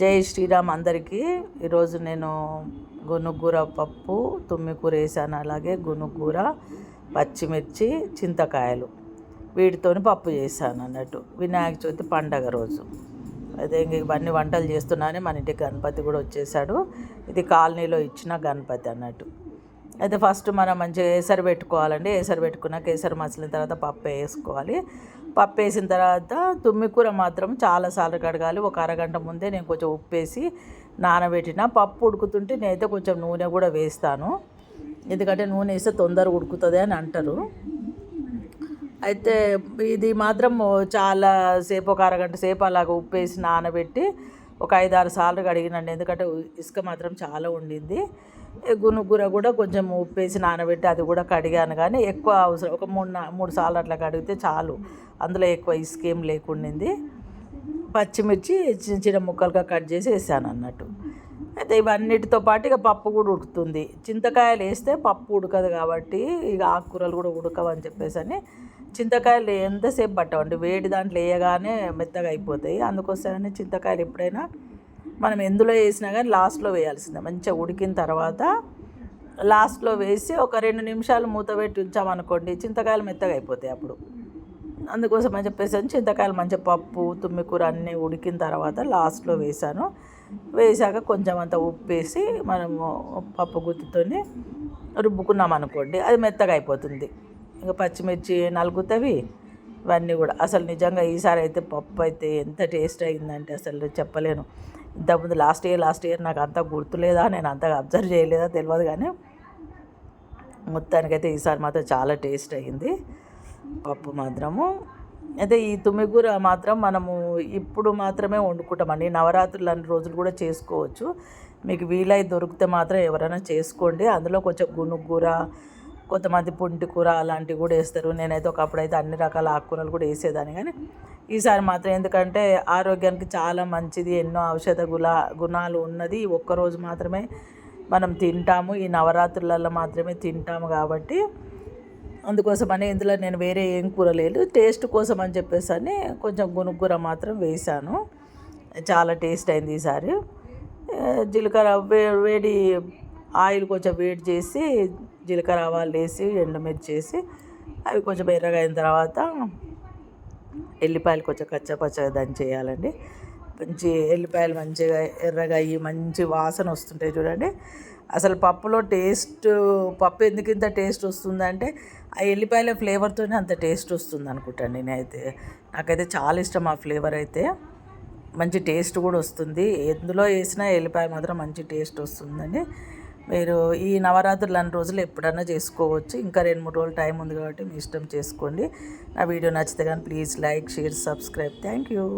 జై శ్రీరామ్ అందరికీ. ఈరోజు నేను గునుగూర పప్పు తుమ్మికూర వేసాను. అలాగే గునుగూర పచ్చిమిర్చి చింతకాయలు. వీటితోని పప్పు చేశాను అన్నట్టు. వినాయక చవితి పండగ రోజు. అయితే ఇంక ఇవన్నీ వంటలు చేస్తున్నానే మన ఇంటికి గణపతి కూడా వచ్చేసాడు. ఇది కాలనీలో ఇచ్చిన గణపతి అన్నట్టు. అయితే ఫస్ట్ మనం మంచిగా ఏసరి పెట్టుకోవాలండి. ఏసరి పెట్టుకున్నాక ఏసరి మసిలిన తర్వాత పప్పు వేసుకోవాలి. పప్పు వేసిన తర్వాత తుమ్మికూర మాత్రం చాలాసార్లు కడగాలి. ఒక అరగంట ముందే నేను కొంచెం ఉప్పు వేసి నానబెట్టిన. పప్పు ఉడుకుతుంటే నేనైతే కొంచెం నూనె కూడా వేస్తాను. ఎందుకంటే నూనె వేస్తే తొందరగా ఉడుకుతుంది అని అంటారు. అయితే ఇది మాత్రం చాలా సేపు ఒక అరగంట సేపు అలాగ ఉప్పు వేసి నానబెట్టి ఒక ఐదు ఆరు సార్లు కడిగినండి. ఎందుకంటే ఇసుక మాత్రం చాలా ఉండింది. గునుగుర కూడా కొంచెం ఉప్పు వేసి నానబెట్టి అది కూడా కడిగాను. కానీ ఎక్కువ అవసరం ఒక మూడు మూడు సార్లు అట్లా కడిగితే చాలు. అందులో ఎక్కువ ఇసుక ఏం లేకుండింది. పచ్చిమిర్చి చిన్న చిన్న ముక్కలుగా కట్ చేసి వేసాను అన్నట్టు. అయితే ఇవన్నిటితో పాటు ఇక పప్పు కూడా ఉడుకుతుంది. చింతకాయలు వేస్తే పప్పు ఉడకదు కాబట్టి ఇక ఆకుకూరలు కూడా ఉడకవని చెప్పేసి అని చింతకాయలు ఎంతసేపు పట్టవండి? వేడి దాంట్లో వేయగానే మెత్తగా అయిపోతాయి. అందుకోసమని చింతకాయలు ఎప్పుడైనా మనం ఎందులో వేసినా కానీ లాస్ట్లో వేయాల్సిందే. మంచిగా ఉడికిన తర్వాత లాస్ట్లో వేసి ఒక రెండు నిమిషాలు మూత పెట్టి ఉంచామనుకోండి చింతకాయలు మెత్తగా అయిపోతాయి అప్పుడు. అందుకోసం అని పెసని చింతకాయలు మంచిగా పప్పు తుమ్మికూర అన్నీ ఉడికిన తర్వాత లాస్ట్లో వేసాను వేసాక కొంచెం అంత ఉప్పు వేసి మనము పప్పు గుత్తితోని రుబ్బుకున్నాం అనుకోండి అది మెత్తగా అయిపోతుంది. ఇంకా పచ్చిమిర్చి నలుగుతవి ఇవన్నీ కూడా. అసలు నిజంగా ఈసారి అయితే పప్పు అయితే ఎంత టేస్ట్ అయిందంటే అసలు చెప్పలేను. ఇంతకుముందు లాస్ట్ ఇయర్ లాస్ట్ ఇయర్ నాకు అంత గుర్తులేదా? నేను అంతగా అబ్జర్వ్ చేయలేదా? తెలియదు కానీ మొత్తానికైతే ఈసారి మాత్రం చాలా టేస్ట్ అయ్యింది పప్పు మాత్రము. అయితే ఈ తుమ్మిగూర మాత్రం మనము ఇప్పుడు మాత్రమే వండుకుంటామండి నవరాత్రులు అన్ని రోజులు కూడా చేసుకోవచ్చు. మీకు వీలై దొరికితే మాత్రం ఎవరైనా చేసుకోండి. అందులో కొంచెం గునుగూర కొంతమంది పుంటి కూర అలాంటివి కూడా వేస్తారు. నేనైతే ఒకప్పుడు అయితే అన్ని రకాల ఆకుకూరలు కూడా వేసేదాన్ని. కానీ ఈసారి మాత్రం ఎందుకంటే ఆరోగ్యానికి చాలా మంచిది. ఎన్నో ఔషధ గులా గుణాలు ఉన్నది. ఒక్కరోజు మాత్రమే మనం తింటాము. ఈ నవరాత్రులలో మాత్రమే తింటాము కాబట్టి అందుకోసమని ఇందులో నేను వేరే ఏం కూర లేదు. టేస్ట్ కోసం అని చెప్పేసి అని కొంచెం గునుగూర మాత్రం వేసాను చాలా టేస్ట్ అయింది ఈసారి. జీలకర్ర వేడి ఆయిల్ కొంచెం వేడి చేసి జీలకర్ర ఆవాలు వేసి ఎండుమిర్చి వేసి అవి కొంచెం ఎర్రగా అయిన తర్వాత ఎల్లిపాయలు కొంచెం కచ్చపచ్చగా దంచేయాలండి. మంచి ఎల్లిపాయలు మంచిగా ఎర్రగా అయ్యి మంచి వాసన వస్తుంటాయి చూడండి. అసలు పప్పులో టేస్ట్ పప్పు ఎందుకు ఇంత టేస్ట్ వస్తుందంటే ఆ ఎల్లిపాయల ఫ్లేవర్తోనే అంత టేస్ట్ వస్తుంది అనుకుంటాను నేనైతే. నాకైతే చాలా ఇష్టం ఆ ఫ్లేవర్ అయితే. మంచి టేస్ట్ కూడా వస్తుంది. ఎందులో వేసినా ఎల్లిపాయ మాత్రం మంచి టేస్ట్ వస్తుందండి. మీరు ఈ నవరాత్రులు అన్ని రోజులు ఎప్పుడన్నా చేసుకోవచ్చు. ఇంకా రెండు మూడు రోజులు టైం ఉంది కాబట్టి మీ ఇష్టం చేసుకోండి. నా వీడియో నచ్చితే కానీ please like share subscribe. Thank you.